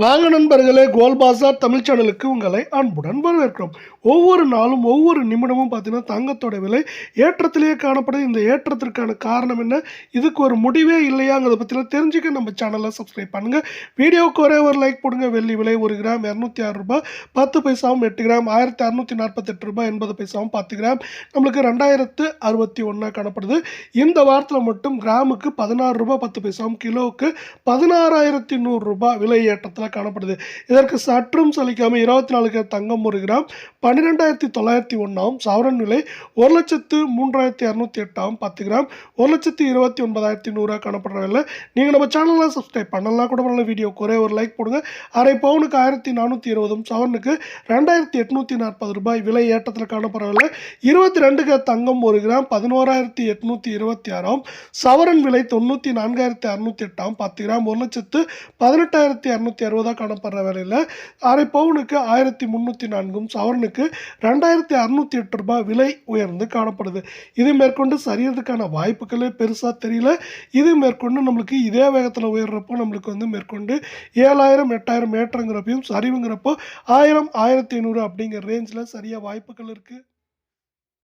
வாங்க நண்பர்களே கோல் பாசார் தமிழ் சேனலுக்கு உங்களை அன்புடன் வரவேற்கிறோம். ஒவ்வொரு நாளும் ஒவ்வொரு நிமிடமும் பார்த்தீங்கன்னா தங்கத்தோட விலை ஏற்றத்திலேயே காணப்படுது. இந்த ஏற்றத்திற்கான காரணம் என்ன? இதுக்கு ஒரு முடிவே இல்லையாங்கிறத பற்றிலாம் தெரிஞ்சுக்க நம்ம சேனலை சப்ஸ்கிரைப் பண்ணுங்கள் வீடியோவுக்கு ஒரே ஒரு லைக் போடுங்க. வெள்ளி விலை ஒரு கிராம் இரநூத்தி ஆறு ரூபாய். பத்து பைசாவும் எட்டு கிராம். ஆயிரத்தி அறுநூற்றி நாற்பத்தெட்டு ரூபாய் எண்பது பைசாவும் பத்து கிராம். நம்மளுக்கு ரெண்டாயிரத்து அறுபத்தி ஒன்றா காணப்படுது. இந்த வாரத்தில் மட்டும் கிராமுக்கு பதினாறு ரூபாய் பத்து பைசாவும் கிலோவுக்கு பதினாறாயிரத்தி நூறு ரூபாய் விலை ஏற்றத்தில் காணப்படுது. இதற்கு சற்றும் சலிக்காமல் இருபத்தி நாலு கேரட் தங்கம் ஒரு கிராம் பன்னிரெண்டாயிரத்தி தொள்ளாயிரத்தி ஒன்றாம் சவரன் விலை ஒரு லட்சத்து மூன்றாயிரத்தி இரநூத்தி எட்டாம் பத்து கிராம் ஒரு லட்சத்து இருபத்தி ஒன்பதாயிரத்தி நூறுரூவா காணப்படுற விலை. நீங்கள் நம்ம சேனலில் சப்ஸ்கிரைப் பண்ணலாம். கூட பண்ணல வீடியோ குறைய ஒரு லைக் போடுங்க. அரை பவுனுக்கு ஆயிரத்தி நானூற்றி இருபதும் சவரனுக்கு ரெண்டாயிரத்தி எட்நூற்றி நாற்பது ரூபாய் விலை ஏற்றத்தில் காணப்படுற விலை. இருபத்தி ரெண்டு கேரட் தங்கம் ஒரு கிராம் பதினோராயிரத்தி எட்நூற்றி இருபத்தி ஆறாம் சவரன் விலை தொண்ணூற்றி நான்காயிரத்தி அறுநூற்றி எட்டாம் பத்து கிராம் ஒரு லட்சத்து பதினெட்டாயிரத்தி இரநூத்தி அறுபதாக காணப்படுற வேலையில் அரை பவுனுக்கு ஆயிரத்தி முந்நூற்றி நான்கும் சவரனுக்கு ரெண்டாயிரத்தி அறுநூற்றி எட்டு ரூபாய் விலை உயர்ந்து காணப்படுது. இது மேற்கொண்டு சரியறதுக்கான வாய்ப்புகளே பெருசாக தெரியல. இது மேற்கொண்டு நம்மளுக்கு இதே வேகத்தில் உயர்றப்போ நம்மளுக்கு வந்து மேற்கொண்டு ஏழாயிரம் எட்டாயிரம் ஏற்றங்கிறப்பையும் சரிவுங்கிறப்போ ஆயிரம் ஆயிரத்தி ஐநூறு அப்படிங்கிற ரேஞ்சில் சரியாக வாய்ப்புகள் இருக்குது